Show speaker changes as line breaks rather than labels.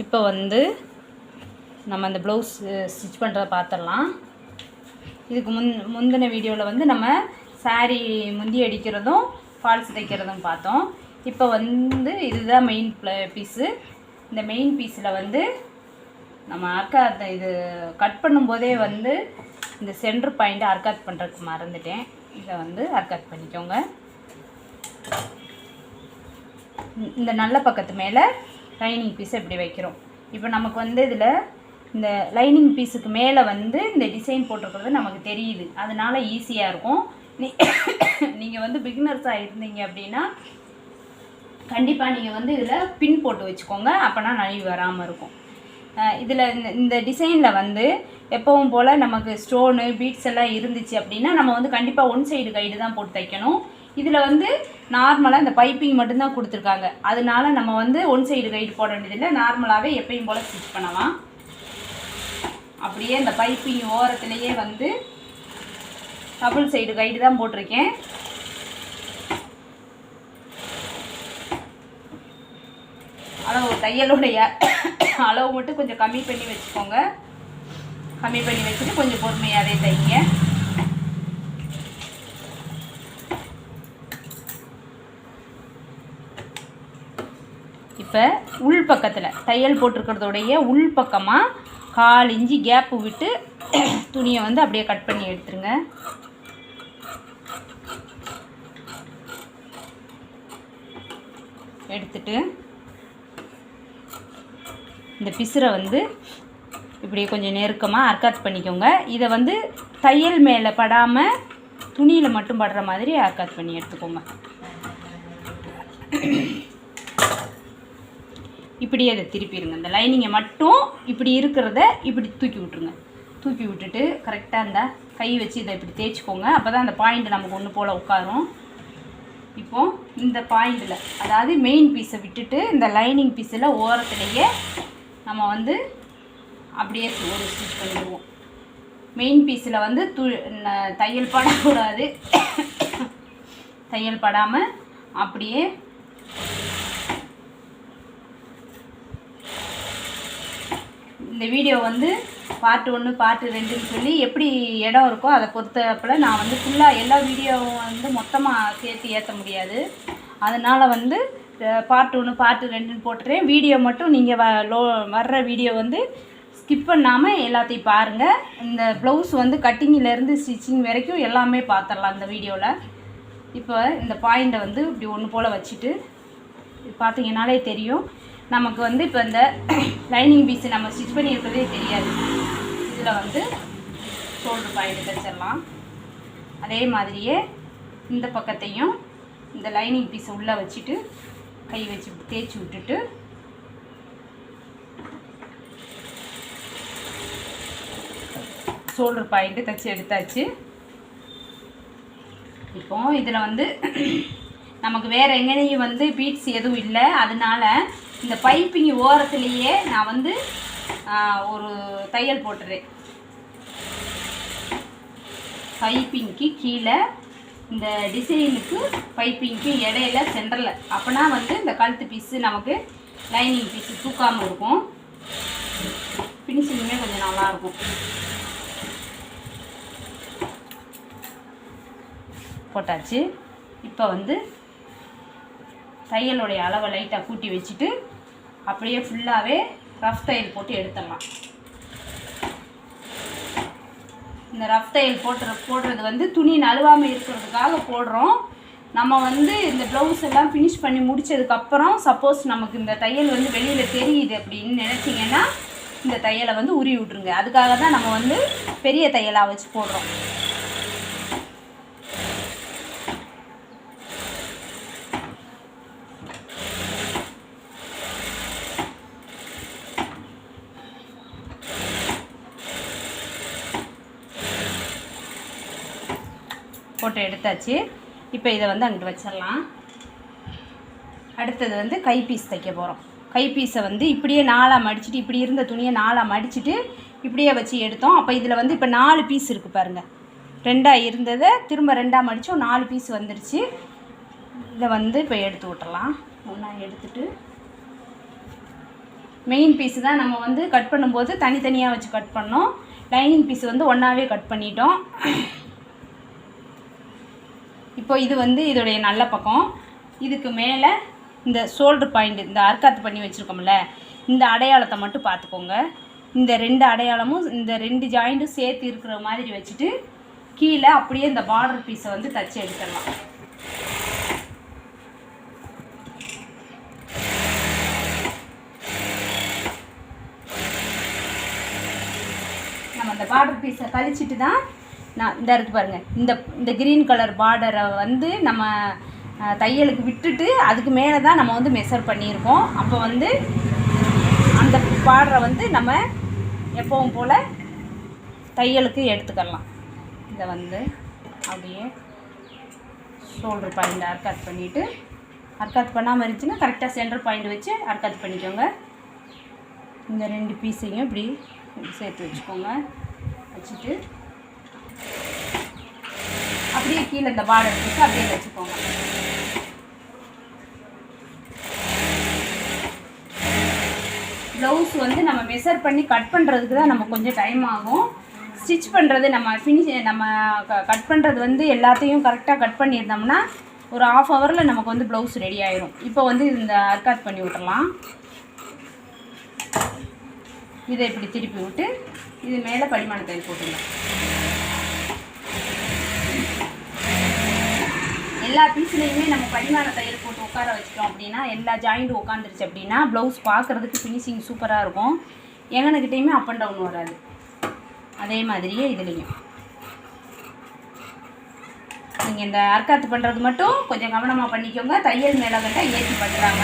இப்போ வந்து நம்ம அந்த ப்ளவுஸ் ஸ்டிச் பண்ணுறத பார்த்துடலாம் இதுக்கு முன் முந்தின வீடியோவில் வந்து நம்ம சாரீ முந்தி அடிக்கிறதும் ஃபால்ஸ் தைக்கிறதும் பார்த்தோம். இப்போ வந்து இதுதான் மெயின் பீஸு இந்த மெயின் பீஸில் வந்து நம்ம அர்க்காத் இது கட் பண்ணும்போதே வந்து இந்த சென்டர் பாயிண்ட்டை அர்க்காத் பண்ணுறதுக்கு மறந்துட்டேன். இதை வந்து அர்க்காத் பண்ணிக்கோங்க. இந்த நல்ல பக்கத்து மேலே லைனிங் பீஸை இப்படி வைக்கிறோம். இப்போ நமக்கு வந்து இதில் இந்த லைனிங் பீஸுக்கு மேலே வந்து இந்த டிசைன் போட்டிருக்கிறது நமக்கு தெரியுது. அதனால் ஈஸியாக இருக்கும். நீ நீங்கள் வந்து பிகினர்ஸாக இருந்தீங்க அப்படின்னா கண்டிப்பாக நீங்கள் வந்து இதில் பின் போட்டு வச்சுக்கோங்க. அப்போனா நழுவி வராமல் இருக்கும். இதில் இந்த இந்த டிசைனில் வந்து எப்பவும் போல் நமக்கு ஸ்டோனு பீட்ஸ் எல்லாம் இருந்துச்சு அப்படின்னா நம்ம வந்து கண்டிப்பாக ஒன் சைடு கைடு தான் போட்டு தைக்கணும். இதில் வந்து நார்மலாக இந்த பைப்பிங் மட்டும்தான் கொடுத்துருக்காங்க. அதனால நம்ம வந்து ஒன் சைடு கைடு போட வேண்டியதில்லை. நார்மலாகவே எப்பயும் போல் ஸ்டிச் பண்ணலாம். அப்படியே இந்த பைப்பிங் ஓரத்துலேயே வந்து டபுள் சைடு கைடு தான் போட்டிருக்கேன். அளவு தையலுடைய அளவு மட்டும் கொஞ்சம் கம்மி பண்ணி வச்சுக்கோங்க. கம்மி பண்ணி வச்சுட்டு கொஞ்சம் பொறுமையாகவே தைங்க. இப்போ உள் பக்கத்தில் தையல் போட்டிருக்கிறதோடைய உள் பக்கமாக கால் இஞ்சி கேப்பு விட்டு துணியை வந்து அப்படியே கட் பண்ணி எடுத்துருங்க. எடுத்துட்டு இந்த பிசுரை வந்து இப்படி கொஞ்சம் நெருக்கமாக அர்க்காத் பண்ணிக்கோங்க. இதை வந்து தையல் மேலே படாமல் துணியில் மட்டும் படுற மாதிரி அர்க்காத் பண்ணி எடுத்துக்கோங்க. இப்படியே அதை திருப்பிடுங்க இந்த லைனிங்கை மட்டும் இப்படி இருக்கிறத இப்படி தூக்கி விட்ருங்க தூக்கி விட்டுட்டு கரெக்டாக இந்த கை வச்சு இதை இப்படி தேய்ச்சிக்கோங்க. அப்போ தான் அந்த பாயிண்ட் நமக்கு ஒன்று போல் உட்காரும். இப்போ இந்த பாயிண்டில் அதாவது மெயின் பீஸை விட்டுட்டு இந்த லைனிங் பீஸில் ஓரத்துலேயே நம்ம வந்து அப்படியே ஒரு ஸ்டிச் பண்ணிடுவோம். மெயின் பீஸில் வந்து து தையல் படக்கூடாது. தையல் படாமல் அப்படியே இந்த வீடியோ வந்து பார்ட் ஒன்று பார்ட் ரெண்டுன்னு சொல்லி எப்படி இடம் இருக்கோ அதை பொறுத்தப்பில் நான் வந்து ஃபுல்லாக எல்லா வீடியோவும் வந்து மொத்தமாக சேர்த்து ஏற்ற முடியாது. அதனால் வந்து பார்ட் ஒன்று பார்ட் ரெண்டுன்னு போட்டுறேன். வீடியோ மட்டும் நீங்கள் வ லோ வர்ற வீடியோ வந்து ஸ்கிப் பண்ணாமல் எல்லாத்தையும் பாருங்கள் இந்த ப்ளவுஸ் வந்து கட்டிங்கிலேருந்து ஸ்டிச்சிங் வரைக்கும் எல்லாமே பார்த்துடலாம் இந்த வீடியோவில் இப்போ இந்த பாயிண்ட்டை வந்து இப்படி ஒன்று போல் வச்சுட்டு பார்த்தீங்கன்னாலே பார்த்தீங்கனாலே தெரியும். நமக்கு வந்து இப்போ இந்த லைனிங் பீஸு நம்ம ஸ்டிச் பண்ணியிருக்கிறதே தெரியாது. இதில் வந்து ஷோல்டர் பாயிண்ட் தைச்சிடலாம் அதே மாதிரியே இந்த பக்கத்தையும் இந்த லைனிங் பீஸை உள்ளே வச்சுட்டு கை வச்சு தேய்ச்சி விட்டுட்டு ஷோல்டர் பாயிண்ட்டு தைச்சி எடுத்தாச்சு. இப்போ இதில் வந்து நமக்கு வேறு எங்கேயும் வந்து பீட்ஸ் எதுவும் இல்லை. அதனால இந்த பைப்பிங்க ஓரத்துலேயே நான் வந்து ஒரு தையல் போட்டுறேன். பைப்பிங்க்கு கீழே இந்த டிசைனுக்கு பைப்பிங்க்கு இடையில சென்டரில். அப்போனா வந்து இந்த கழுத்து பீஸு நமக்கு லைனிங் பீஸு தூக்காமல் இருக்கும். ஃபினிஷிங்குமே கொஞ்சம் நல்லாயிருக்கும் போட்டாச்சு. இப்போ வந்து தையலுடைய அளவை லைட்டாக கூட்டி வச்சுட்டு அப்படியே ஃபுல்லாகவே ரஃப் தையல் போட்டு எடுத்துடலாம். இந்த ரஃப் தையல் போட்டுற போடுறது வந்து துணி நழுவாமல் இருக்கிறதுக்காக போடுறோம். நம்ம வந்து இந்த ப்ளவுஸ் எல்லாம் ஃபினிஷ் பண்ணி முடிச்சதுக்கப்புறம் சப்போஸ் நமக்கு இந்த தையல் வந்து வெளியில் தெரியுது அப்படின்னு நினச்சிங்கன்னா இந்த தையலை வந்து உருவி விட்ருங்க அதுக்காக தான் நம்ம வந்து பெரிய தையலாக வச்சு போடுறோம். போட்டு எடுத்தாச்சு. இப்போ இதை வந்து அங்கிட்டு வச்சிடலாம். அடுத்தது வந்து கை பீஸ் தைக்க போகிறோம் கை பீஸை வந்து இப்படியே நாலாக மடிச்சுட்டு இப்படி இருந்த துணியை நாலாக மடிச்சுட்டு இப்படியே வச்சு எடுத்தோம். அப்போ இதில் வந்து இப்போ நாலு பீஸ் இருக்குது பாருங்கள் ரெண்டாக இருந்ததை திரும்ப ரெண்டாக மடித்தோம் நாலு பீஸ் வந்துருச்சு. இதை வந்து இப்போ எடுத்து விட்டுறலாம் ஒன்றா எடுத்துட்டு. மெயின் பீஸு தான் நம்ம வந்து கட் பண்ணும்போது தனித்தனியாக வச்சு கட் பண்ணோம். லைனிங் பீஸ் வந்து ஒன்றாவே கட் பண்ணிட்டோம். இப்போ இது வந்து இதோடைய நல்ல பக்கம். இதுக்கு மேலே இந்த ஷோல்டர் பாயிண்ட் இந்த அர்க்காத்து பண்ணி வச்சுருக்கோம்ல இந்த அடையாளத்தை மட்டும் பார்த்துக்கோங்க. இந்த ரெண்டு அடையாளமும் இந்த ரெண்டு ஜாயிண்ட்டும் சேர்த்து இருக்கிற மாதிரி வச்சுட்டு கீழே அப்படியே இந்த பார்டர் பீஸை வந்து தச்சு எடுத்துடலாம். நம்ம அந்த பார்டர் பீஸை கழிச்சிட்டு தான் நான் இந்த இருக்கு பாருங்கள் இந்த இந்த க்ரீன் கலர் பார்டரை வந்து நம்ம தையலுக்கு விட்டுட்டு அதுக்கு மேலே தான் நம்ம வந்து மெஷர் பண்ணியிருக்கோம். அப்போ வந்து அந்த பார்டரை வந்து நம்ம எப்பவும் போல் தையலுக்கு எடுத்துக்கலாம். இதை வந்து அப்படியே ஷோல்டர் பாயிண்ட் அர்க்காத் பண்ணிவிட்டு அர்க்காத் பண்ணாமல் இருந்துச்சுன்னா கரெக்டாக சென்டர் பாயிண்ட் வச்சு அர்க்காத் பண்ணிக்கோங்க. இந்த ரெண்டு பீஸையும் இப்படி சேர்த்து வச்சுக்கோங்க. வச்சுட்டு அப்படியே கீழே இந்த பார்டர் பீஸ் அப்படியே வச்சுக்கோங்க. ப்ளவுஸ் வந்து நம்ம மெஷர் பண்ணி கட் பண்ணுறதுக்கு தான் நம்ம கொஞ்சம் டைம் ஆகும். ஸ்டிச் பண்ணுறது நம்ம ஃபினிஷ் நம்ம கட் பண்ணுறது வந்து எல்லாத்தையும் கரெக்டாக கட் பண்ணியிருந்தோம்னா ஒரு ஆஃப் ஹவரில் நமக்கு வந்து ப்ளவுஸ் ரெடி ஆயிரும். இப்போ வந்து இந்த அர்க்காத் பண்ணி விட்டுறலாம். இதை இப்படி திருப்பி விட்டு இது மேலே படிமான தையல் போட்டுடலாம் எல்லா பீஸ்லேயுமே நம்ம பரிமாண தையல் போட்டு உட்கார வச்சிட்டோம் அப்படின்னா எல்லா ஜாயிண்ட்டும் உட்காந்துருச்சு அப்படின்னா ப்ளவுஸ் பார்க்குறதுக்கு ஃபினிஷிங் சூப்பராக இருக்கும். எங்கனக்கிட்டேயுமே அப் அண்ட் டவுன் வராது. அதே மாதிரியே இதுலேயும். நீங்கள் இந்த அர்க்காத்து பண்ணுறது மட்டும் கொஞ்சம் கவனமாக பண்ணிக்கோங்க. தையல் மேலே கட்ட ஏற்றி பண்ணுறாங்க